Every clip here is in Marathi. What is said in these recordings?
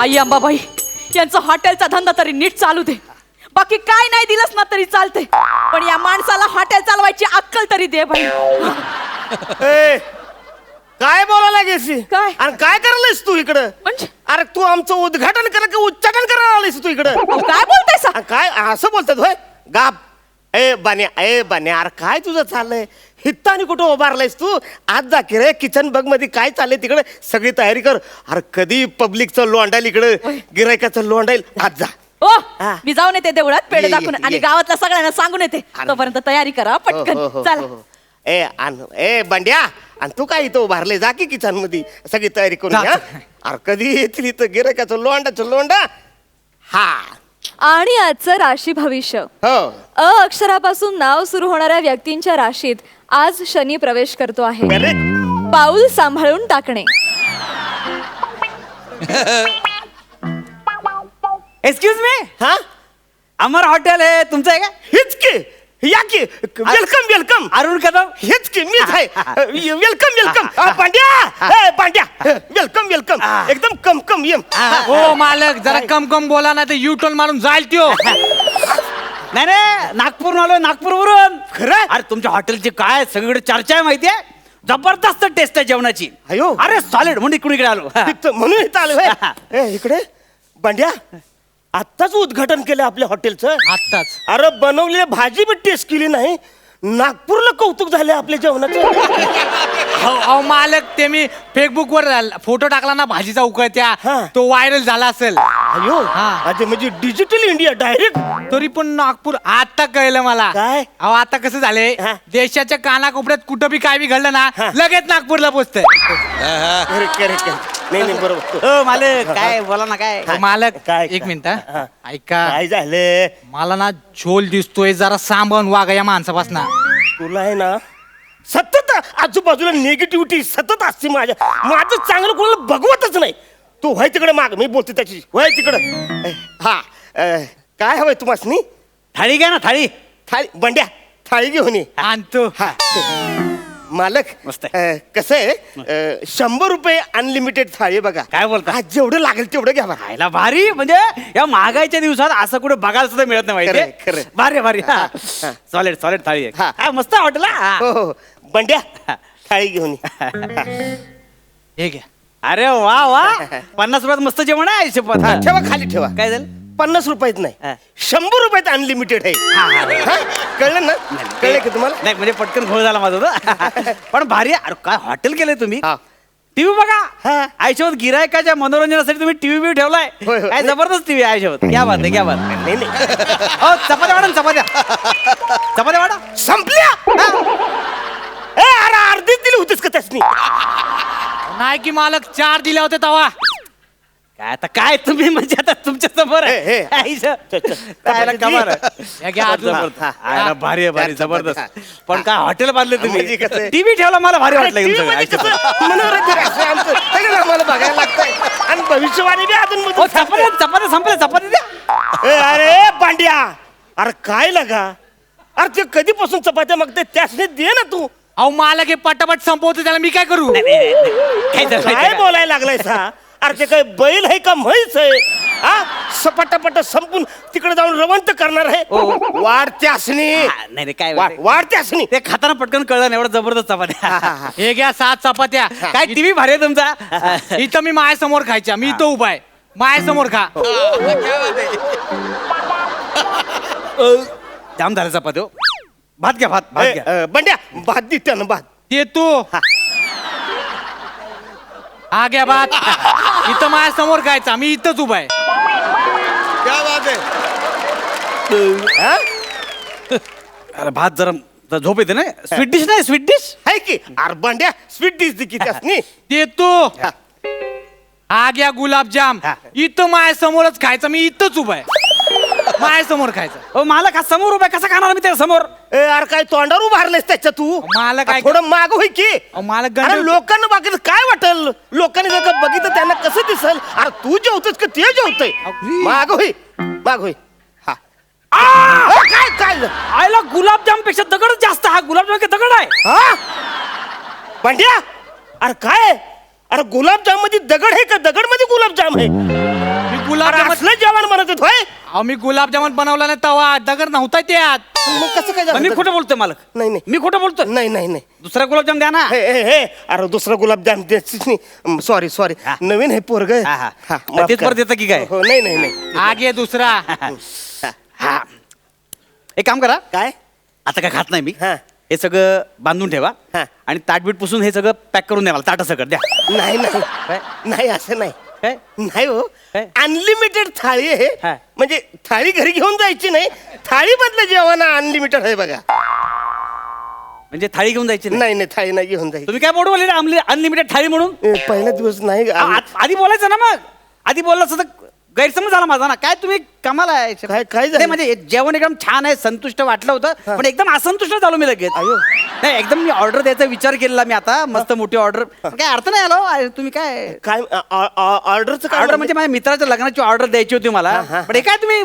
आई अंबाबाई यांचा हॉटेलचा धंदा तरी नीट चालू दे. बाकी काय नाही दिलंस ना तरी चालते पण या माणसाला हॉटेल चालवायची अक्कल तरी दे भाई ए, काय बोलायला गेसी काय? आणि काय करायलास तू इकडं? म्हणजे? अरे तू आमचं उद्घाटन करा की उच्चाटन करायला आलीस तू इकडं? अहो, काय बोलताय सा? आ, काय असं बोलतात होय? गाप. ए बान्या ए बान्या अरे काय तुझं चाललंय? हित्ता आणि कुठं उभारलायस तू? आज जा की रे किचन बगमध्ये काय चाललंय तिकडे? सगळी तयारी कर. अरे कधी पब्लिकचं लोंडाईल इकडं? गिरायकाचं लोंडाईल आज जा. ओ हा. मी जाऊन येते देवळात पेढे ये, दाखवून. आणि ये. गावातल्या सगळ्यांना सांगून येते. तोपर्यंत तयारी करा हो, हो, पटकन. हो, चला. हो, हो. ए आण ए बंड्या आणि तू काय इथं उभारले? जा की किचनमध्ये सगळी तयारी करून जा. अरे कधी येतील इथं गिरायकाचं लोंडाचं लोंडा हा. आणि आजचं राशी भविष्य. हो. अ अक्षरापासून नाव सुरू होणाऱ्या व्यक्तींच्या राशीत आज शनी प्रवेश करतो आहे. पाऊल सांभाळून टाकणे. एक्सक्यूज मी हा? अमर हॉटेल आहे तुमचं आहे का? हेच की या की वेलकम वेलकम अरुण कदम. हेच की मीच आहे. Welcome welcome Pandya. ए, पांड्या. वेलकम वेलकम एकदम कम कम येम हो. मालक जरा कम कम बोला ना तर टर्न मारून जाईल त्यो. नाही नाही नागपूर आलोय नागपूरवरून. खरं? अरे तुमच्या हॉटेलची काय सगळीकडे चर्चा आहे माहितीये? जबरदस्त टेस्ट आहे जेवणाची. अयो. अरे सॉलिड म्हणून इकडे इकडे आलो. म्हणून इथं आलो. इकडे. पांड्या आत्ताच उद्घाटन केलं आपल्या हॉटेलचं. आत्ताच. अरे बनवलेली भाजी बी टेस्ट केली नाही. नागपूरला कौतुक झाले आपल्या जेवणाचं. अहो अहो, मालक ते मी फेसबुक वर फोटो टाकला ना भाजीचा उकळत्या हा. तो व्हायरल झाला असेल. अयो हा. अरे म्हणजे डिजिटल इंडिया डायरेक्ट तरी पण नागपूर आता कळलं मला. काय? अहो आता कसं झालंय? हा. देशाच्या कानाकोपऱ्यात कुठं बी काय बी घडलं ना. लगेच नागपूरला पोचतंय. करेक्ट करेक्ट नाही नाही बरोबर. हो मालक काय बोला ना काय? मालक काय- एक मिनिट हा. हा. ऐका. काय झालं? मला ना झोल दिसतोय जरा सांभाळून वागा या माणसापासून. तुला आहे ना सतत आजूबाजूला निगेटिव्हिटी सतत असते माझ्या. माझं चांगलं कोणाला बघवतच नाही. तू व्हाय तिकडे माग मी बोलते त्याची. व्हाय तिकडं. हा अ, काय हवंय तुम्हाला थाळी घ्या ना थाळी. थाळी बंड्या थाळी घेऊन ये. आणतो. हा मालक मस्त अ, कसं आहे अ, शंभर रुपये अनलिमिटेड थाळी आहे बघा. काय बोलता? हा, जेवढं लागेल तेवढं घ्या बघा खायला भारी म्हणजे या महागाईच्या दिवसात असं कुठे बघायला सुद्धा मिळत नाही खरंय, माहिती खरंय. भारी भारी. सॉलिड सॉलिड थाळी आहे. हा. हा, मस्त हॉटेल हा. हो हो बंड्या थाळी घेऊन ये. हे. घ्या. अरे वा वा. पन्नास रुपयात मस्त जेवण आहे शपथ हा, ठेवा खाली ठेवा. काय झालं? पन्नास रुपयात नाही. शंभर रुपयात अनलिमिटेड आहे. हा? कळलं ना? कळलं की तुम्हाला? नाही म्हणजे पटकन घोळ झाला माझा तो. पण भारी. अरे काय हॉटेल केलंय तुम्ही? हा. टीव्ही बघा. हा. आयुष्यात गिरायकाच्या मनोरंजनासाठी तुम्ही टीव्ही बी ठेवलाय. होय, होय. काय जबरदस्त टीव्ही आयुष्यात. क्या बात आहे क्या बात आहे. नाही नाही. हो चपात्या वाढा ना, चपात्या. चपात्या वाढा. संपल्या? ए अरे अर्धीच दिली होतीस का त्यासनी? नाही की मालक चार दिले होते तवा. काय आता काय तुम्ही म्हणजे आता तुमच्यासमोर हे, हे. आहे. आयुष्य. काय कमाल आहे. या घ्या अजून. जबरदस्त. हा, आहे ना, भारी आहे भारी. जबरदस्त. पण काय हॉटेल बांधले म्हणजे तुम्ही? कसं आहे? टीव्ही ठेवला मला भारी वाटलं मनोरंजन असतं आमचं? सगळं आम्हाला बघायला लागतंय. आणि भविष्यवाणी बी अजून हो मधून चपात्या चपात्या संपल्या चपात्या द्या. ए, अरे पांड्या. अरे काय लगा? अरे ते कधीपासून चपात्या मागते त्यासने दे ना तू. अहो मालक हे पटापट संपवतो त्याला मी काय करू. काय? बोलायला लागलाय सा अरे ते काय बैल आहे का म्हैस आहे? हा? सपाटापट संपून तिकडे जाऊन रवंत करणार आहे. वाढ त्यासनी हा, नाही नाही काय वाढ वाढ त्यासनी ते खाताना पटकन कळलं नाही, एवढं जबरदस्त चपात्या. हे घ्या सात चपात्या. काय टीव्ही भारी आहे तुमचा? इथं मी मायासमोर खायच्या मी इथं उभा आहे. मायासमोर खा. जाम झालं चपात्या हो. भात घ्या भात भात घ्या. बंड्या भात दे त्यानं भात. ते तू घ्या बात. इथं माझ्यासमोर खायचा मी इथंच उभा आहे. हा? अरे भात जरा जरा झोप येते ना? स्वीट डिश नाही स्वीट डिश आहे की? अरे बंड्या स्वीट डिश दे की त्यासनी. ते तू. हा. घ्या गुलाबजाम. हा. इथं माझ्यासमोरच खायचं. मी इथंच उभा आहे. माझ्यासमोर खायचं. हो मला का समोर उभा आहे, कसा खाणार मी त्या समोर? ए अरे काय तोंडावर उभारलेस त्याच्या तू? मला काय- थोडं माग होय की. अहो, मला अरे लोकांना बघितलं काय वाटेल? लोकांनी जर का बघितलं त्यांना कसं दिसल? अरे तू जेवतोस का ते जेवतय? माग होय माग होय. हा. अ, काय काय आयला गुलाबजामपेक्षा दगडच जास्त हा. गुलाबजाम का दगड आहे. हा? बंड्या अरे काय? अरे गुलाबजाममध्ये दगड आहे का? दगडमध्ये गुलाबजाम आहे. मी असलं जेवण म्हणत होत होय? अहो मी गुलाबजामुन बनवला नाही तवा. दगड नव्हता त्यात. मग कसं काय झालं मी खोटं बोलतोय मालक. नाही, नाही. मी खोटं बोलतोय? नाही नाही नाही. दुसरा गुलाबजाम द्या ना. हे हे हे. अरे दुसरा गुलाबजाम सॉरी सॉरी हा. नवीन आहे पोरग. हा, हा. तेच परत येतं की काय? हो नाही नाही नाही. आगे दुसरा. हा. एक काम करा. काय? आता काय खात नाही मी. हा. हे सगळं बांधून ठेवा. हा. आणि ताटबीट पुसून हे सगळं पॅक करून द्या मला ताटा सगळं द्या. नाही नाही. काय? नाही असं नाही. काय? नाही हो. काय? अनलिमिटेड थाळी आहे. हा. म्हणजे थाळी घरी घेऊन जायची नाही. थाळी मधलं जेवण अनलिमिटेड आहे बघा. म्हणजे थाळी घेऊन जायची नाही? नाही नाही. थाळी नाही घेऊन जायची. तुम्ही काय बोलले अनलिमिटेड थाळी म्हणून? ए, पहिला दिवस नाही आ- आधी बोलायचं ना मग. आधी बोललं असतं तर गैरसमज झाला माझा ना. काय तुम्ही कमाल आहे. काय- काय झालं? नाही, म्हणजे जेवण एकदम छान आहे संतुष्ट वाटलं होतं पण एकदम असंतुष्ट झालो मी लगेच. अयो. नाही एकदम मी ऑर्डर द्यायचा विचार केलेला मी आता मस्त मोठी ऑर्डर. काय अर्थ नाही आलो आ- तुम्ही काय? काय ऑर्डरचं ऑर्डर म्हणजे? माझ्या मित्राच्या लग्नाची ऑर्डर द्यायची होती मला. हा. पण हे काय तुम्ही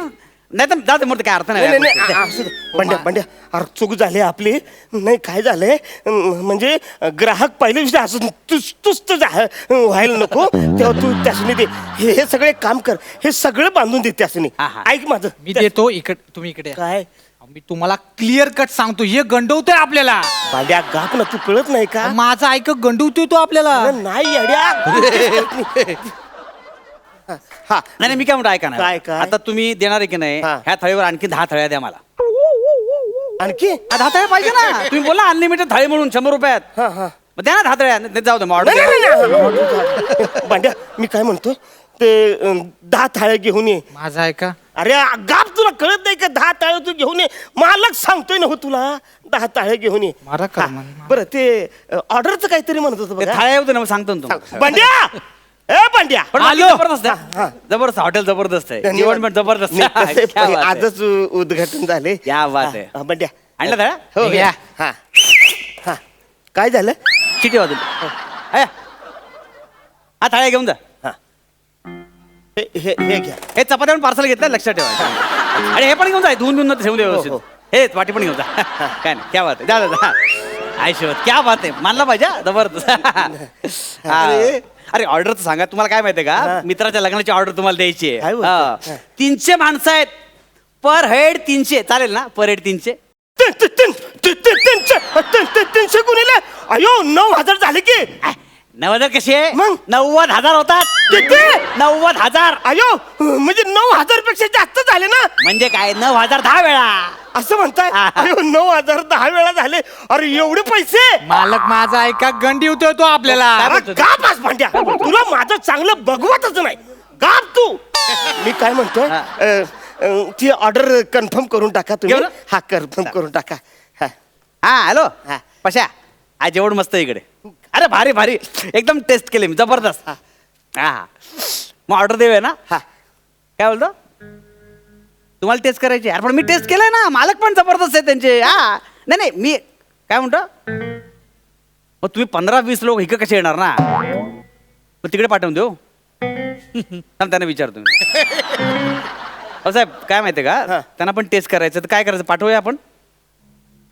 नाही तर जाते म्हणते काय अर्थ नाही नाही नाही, नाही, आ- असू दे. बंड्या बंड्या अरे चूक झाली आपली. नाही काय झालंय? म्हणजे ग्राहक पहिल्या दिवशी असं तुस तुस्त जा- व्हायला नको. तेव्हा तू त्यासनी दे. हे हे सगळे काम कर. हे सगळं बांधून दे त्यासनी. हा, हा. ऐक माझं. मी देतो इकडे तुम्ही इकडे या. काय? मी तुम्हाला क्लिअर कट सांगतो. हे गंडवतोय आपल्याला. बांड्या गाप ना. तू कळत नाही का? माझा ऐक गंडवतोय तो आपल्याला. अरे नाही अड्या. हा. नाही नाही, मी काय म्हणतो ऐका ना. काय, काय? आता तुम्ही देणार आहे की नाही हा. ह्या थाळीवर आणखी दहा थाळ्या द्या मला. आणखी? हा, दहा थाळ्या पाहिजे ना. तुम्ही बोला अनलिमिटेड थाळी म्हणून शंभर रुपयात. हा हा. मग द्या ना दहा थाळ्या नाही, जाऊ दे मग नाही, ऑर्डर नाही, नाही, नाही. बांड्या मी काय म्हणतो ते अं, दहा थाळ्या घेऊन ये. माझा ऐका अरे गाप तुला कळत नाही का दहा ताळे तू घेऊन ये? मालक सांगतोय ना हो तुला दहा ताळे घेऊन ये. मारा कर, हा, मारा. बरं ते ऑर्डरचं काहीतरी म्हणत होतं बघा. थाळ्या होते ना मग सांगतो ना सांग. तुम्हाला. बंड्या ए बंड्या पण बाकी आलो. जबरदस्त हा, आहे. हा. जबरदस्त हॉटेल जबरदस्त आहे. धन्यवाद. जेवण पण जबरदस्त नाही, आहे. कसं आहे, क्या पण बात आहे. आजच उ- उद्घाटन झाले. क्या बात आहे. हा, बंड्या आणलं थाळ्या हो घ्या. हा. हा. काय झालं? किती वाजून. अया. हा थाळ्या घेऊन जा. हे. हे हे घ्या. हे चपात्या पण पार्सल घेतलं लक्षात ठेवा. आणि हे पण घेऊन जा. धुवून धुवून ठेवून दे हो, व्यवस्थित. हो. हे. वाटी पण घेऊन जा. काय नाही. क्या बात आहे. जा जा, जा. आयुष्यवत क्या बात आहे. मानला पाहिजे हा, जबरदस्त. हा. अरे. अरे ऑर्डर सांगा तुम्हाला काय माहितीये का? मित्राच्या लग्नाची ऑर्डर तुम्हाला द्यायची काय आहे? हा. हा. तीनशे माणसं आहेत. पर हेड तीनशे. चालेल ना? पर हेड तीनशे? तीन तीन तीन तीन तीन तीनशे. तीन तीन तीनशे गुणिले. अयो नऊ हजार झाले की. नऊ हजार कसे? मग? नव्वद हजार होतात. किती? नव्वद हजार. अयो म्हणजे नऊ हजारपेक्षा जास्त झाले ना? म्हणजे काय? नऊ हजार दहा वेळा. असं म्हणताय. अयो नऊ हजार दहा वेळा झाले. अरे एवढे पैसे? मालक माझा ऐका गंडवतोय तो आपल्याला. अरे? गाप आज भांड्या. तुला माझं चांगलं बघवतच नाही. गाप तू. मी काय म्हणतोय? हा. अ, अ, ती ऑर्डर कन्फर्म करून टाका तुम्ही. घेऊ ना? हा कन्फर्म करून टाका. हा. हा हॅलो. हा. पशा आज जेवण मस्त आहे इकडे. अरे भारी भारी. एकदम टेस्ट केले मी. जबरदस्त. हा. हा. मग ऑर्डर देऊया ना? हा. काय बोलतो? तुम्हाला टेस्ट करायची अरे पण मी टेस्ट केलंय ना. मालक पण जबरदस्त आहे त्यांचे. हा. नाही नाही. मी काय म्हणतो? मग तुम्ही पंधरा वीस लोक इकडे कसे येणार ना? मग तिकडे पाठवून देऊ. त्यांना विचारतो मी. साहेब काय माहितीये हा. का त्यांना पण टेस्ट करायचं तर काय करायचं? पाठवूया आपण?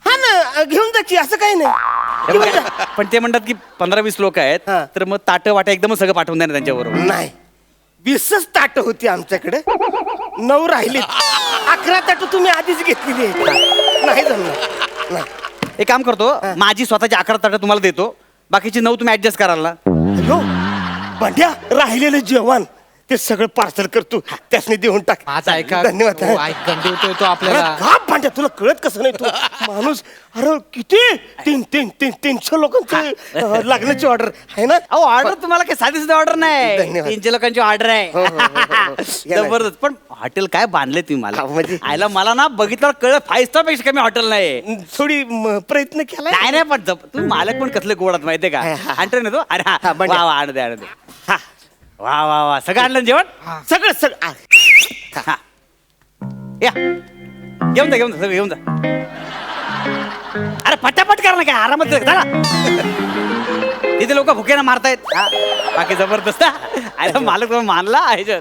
हा ना घेऊन जा की असं काही नाही. घेऊन जा. पण ते म्हणतात की पंधरा वीस लोक आहेत हा. तर मग ताट वाटा एकदम सगळं पाठवून द्या ना त्यांच्याबरोबर. नाही. वीसच ताट होती आमच्याकडे. नऊ राहिली. अकरा ताट तुम्ही आधीच घेतलेली आहेत नाही जमणार. नाही. एक काम करतो माझी स्वतःची अकरा ताटं तुम्हाला देतो. बाकीची नऊ तुम्ही ऍडजस्ट कराल ना. अयो बंड्या राहिलेलं जेवण. ते सगळं पार्सल करतो त्यासनी देऊन टाक. माझा ऐका. धन्यवाद. हो, ऐक गंडवतोय तो आपल्याला. का भांड्या तुला कळत कसं नाही तू? माणूस अरे किती? तीन तीन तीन तीनशे लोकांची लग्नाची ऑर्डर. आहे ना? अहो ऑर्डर तुम्हाला काही साधी साधी ऑर्डर नाही. धन्यवाद. तीनशे लोकांची ऑर्डर हो, हो, हो, हो, आहे हो. या. जबरदस्त. पण हॉटेल काय बांधले तुम्ही मला? हा, म्हणजे? आयला मला ना बघितल्यावर कळलं फाईव्ह स्टारपेक्षा कमी हॉटेल नाही. थोडी म, प्रयत्न केला नाही नाही पण जप- तुम्ही मालक पण कसले गोडात माहितीये का? हा, हा. आणतो ना तो अरे हा, हा बंड्या. वा वा आणू दे आणू दे. हा. वा वा वा. सगळं आणलं ना जेवण? सगळं सगळं. आ, हा. या. घेऊन जा घेऊन जा सगळं घेऊन जा. अरे पटापट करा ना काय? आरामात चला. तिथे लोक भुकेनं मारतायत. हा, बाकी जबरदस्त. हा. अरे. मालक तुम्ही मानला. ह्याच्यात.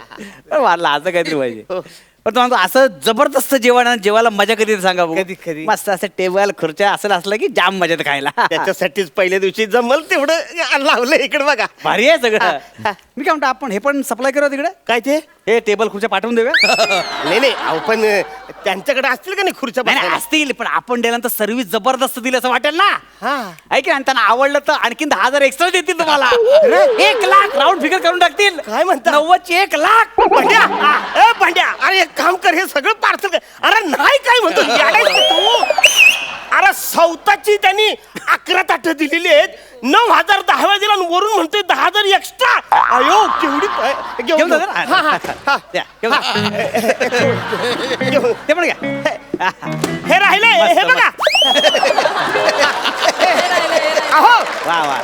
मानला. असं काहीतरी पाहिजे. पण तुम्हाला असं जबरदस्त जेवण ना, जेवायला मजा कधी येते सांगा बघू. कधी- कधी. मस्त असं टेबल खुर्च्या असं असलं की जाम मजा येते खायला. त्याच्यासाठीच पहिल्या दिवशी जमल तेवढं लावलं इकडे बघा. भारी आहे सगळं. हा, हा. मी काय म्हणतो आपण हे पण सप्लाय करू तिकडे? काय ते? हे टेबल खुर्च्या पाठवून देऊया. नाही नाही अहो पण त्यांच्याकडे असतील का नाही खुर्च्या नाही नाही, बसायला? असतील पण आपण दिल्यानंतर सर्व्हिस जबरदस्त दिली असं वाटेल ना. हा. ऐक ना आणि त्यांना आवडलं तर आणखीन दहा हजार एक्स्ट्रा देतील तुम्हाला. एक लाख राऊंड फिगर करून टाकतील. काय म्हणता? नव्वदची एक लाख. भांड्या ए भांड्या अरे एक काम कर हे सगळं पार्सल अरे नाही काय म्हणतो येडायस का तू? अरे सौताची त्यांनी अकरा ताट दिलेली आहेत. नऊ हजार दहा वेळा दिला आणि वरून म्हणतोय दहा हजार एक्स्ट्रा अयो केवढी प- घेऊन घेऊन जा. जा हा, हा, हा. द्या, घेऊन जा. घेऊन. ते पण घ्या हे राहिले हे मस्त, बघा अहो वा वा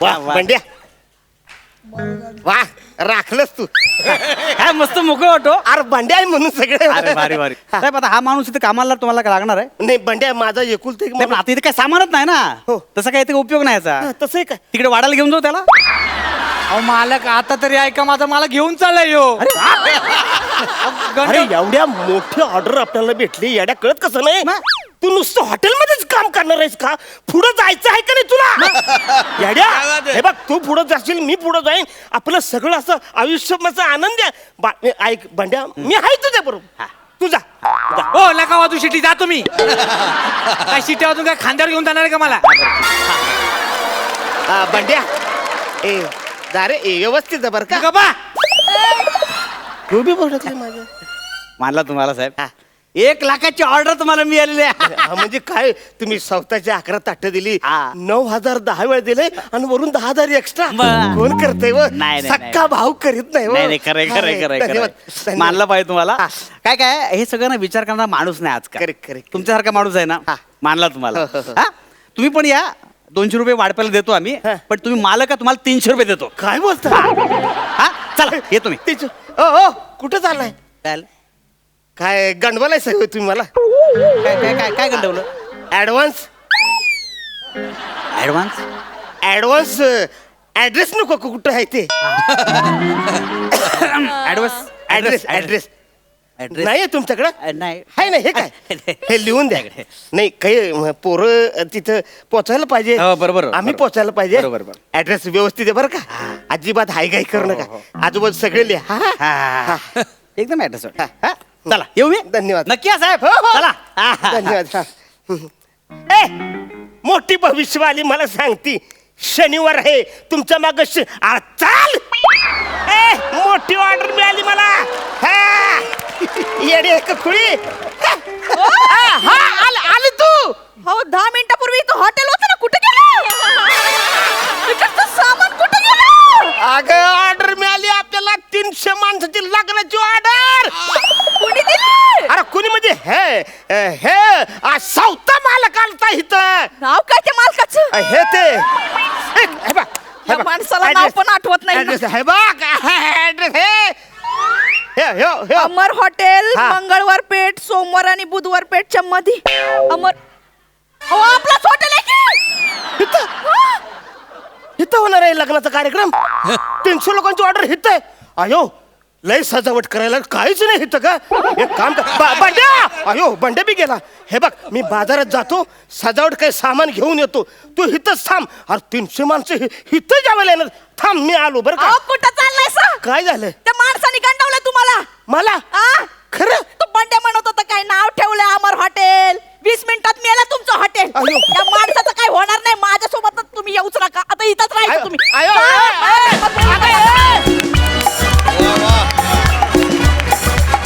वा वा. भांड्या वा राखलंस तू काय मस्त मोकळं वाटो अरे भांड्या आहे म्हणून सगळे अरे भारी भारी साहेब आता हा माणूस इथे कामाला तुम्हाला लागणार आहे नाही भांड्या माझा एकुलता एक नाही, पण माणूस- आता इथे काय सामानच नाही ना हो. तसा काही इथे उपयोग नाही याचा हा, तसं आहे का तिकडे वाढायला घेऊन जाऊ त्याला अहो मालक आता तरी ऐका माझा मला घेऊन चाललाय यो. अरे एवढ्या मोठी ऑर्डर आपल्याला भेटली येड्या कळत कसं नाही? तू नुसतं हॉटेलमध्येच काम करणार आहेस का? पुढे जायचं आहे का नाही तुला? येड्या हे बघ तू पुढे जाशील मी पुढे जाईन. आपलं सगळं असं आयुष्याचा आनंद आहे. बा- ए, ऐक बंड्या मी आहे तुझ्या बरोबर. तू जा. जा. हो नका वाजू शिटी जा तुम्ही. काय शिटी वाजून काय खांद्यावर घेऊन जाणार आहे का मला? हा, बंड्या ए जा रे ए व्यवस्थित जा बरं का तू बी बोलत माझ्या मानला तुम्हाला साहेब. एक लाखाची ऑर्डर तुम्हाला मिळालेली आहे हा, म्हणजे काय तुम्ही स्वतःची अकरा ताट दिली हा. नऊ हजार दहा वेळ दिले आणि वरून दहा हजार एक्स्ट्रा बरं. कोण करते व नाही, नाही, सक्का. भाव करीत नाही व. नाही नाही खरंय खरंय अरे, खरंय धन्यवाद, खरंय धन्यवाद. मानलं पाहिजे तुम्हाला हा. काय काय हे सगळं ना विचार करणारा माणूस नाही आजकाल Correct, correct. तुमच्यासारखा माणूस आहे ना हा. मानला तुम्हाला हो, हो, हो. हा तुम्ही पण या दोनशे रुपये वाढपायला देतो आम्ही हा. पण तुम्ही मालक का तुम्हाला तीनशे रुपये देतो. काय बोलता? हा? चला येतो मी तिचं ओ ओ कुठं चाललाय? चालेल. काय गंडवालाय सगळं तुम्ही मला? काय काय काय काय गंडवलं? ऍडव्हान्स ऍडव्हान्स ऍडव्हान्स ऍड्रेस नको का कुठं आहे ते? ऍडव्हान्स ऍड्रेस ऍड्रेस ऍड्रेस नाही तुमच्याकडे? नाही. आहे ना हे काय? हे लिहून द्या. नाही काही म, पोरं तिथं पोचायला पाहिजे. हो, बरोबर, आम्ही बरोबर. पोचायला पाहिजे. बरोबर, बरोबर. ऍड्रेस व्यवस्थित आहे बरं का? अजिबात हाय गाय करू नका. आजूबाजू सगळे लिहा. हा? हा. हा. एकदम ऍड्रेस हा. चला. येऊ मी? धन्यवाद. नक्की या साहेब. हो, हो. चला. हा, हा. धन्यवाद. हा. ए! मोठी भविष्यवाणी मला सांगती. शनिवार आहे. तुमच्या माग चाल! ए! मोठी ऑर्डर मिळाली मला. हा. येडी खुळी? हा, हा, आल- आली तू. हो दहा मिनिटापूर्वी इथं हॉटेल होतं ना कुठे गेलं? इकडचं सामान कुठे गेलं? अगं ऑर्डर मिळाली आपल्याला. तीनशे माणसाची लग्नाची ऑर्डर कुणी दिली? अरे कुणी म्हणजे? हे अ, हे आ, सौता मालक आलता इथं. नाव काय ते मालकाचं? अ, हे ते. हे, हे बघ, हे या बघ. माणसाला नाव. पण आठवत नाही ना. हे बघ. हे हे हे हे. अमर हॉटेल हा. मंगळवार पेठ सोमवार आणि बुधवार पेठच्या मध्ये अमर हो आपलाच हॉटेल आहे की? इथं इथं होणार आहे लग्नाचा कार्यक्रम. तीनशे लोकांची ऑर्डर हित आहे. अयो लय सजावट करायला काहीच नाही हिथं का? एक काम कर. बा- बंड्या! अयो बंड्या बी गेला. हे बघ मी बाजारात जातो सजावट काही सामान घेऊन येतो. तू हिथंच थांब. अरे तीनशे माणसं हि- हिथं जेवायला येणार. थांब मी आलो बरं का? अहो, कुठं चाललाय सा? काय झालं? त्या माणसाने गंडवलंय तुम्हाला. मला? आ? खरं? तो बंड्या म्हणत होता काय नाव ठेवलंय अमर हॉटेल? वीस मिनिटात मिळालं तुमचं हॉटेल. अयो. त्या माणसाचं काय होणार नाही. माझ्यासोबतच तुम्ही येऊच नका. आता इथंच राहायचं तुम्ही. आयो, わわ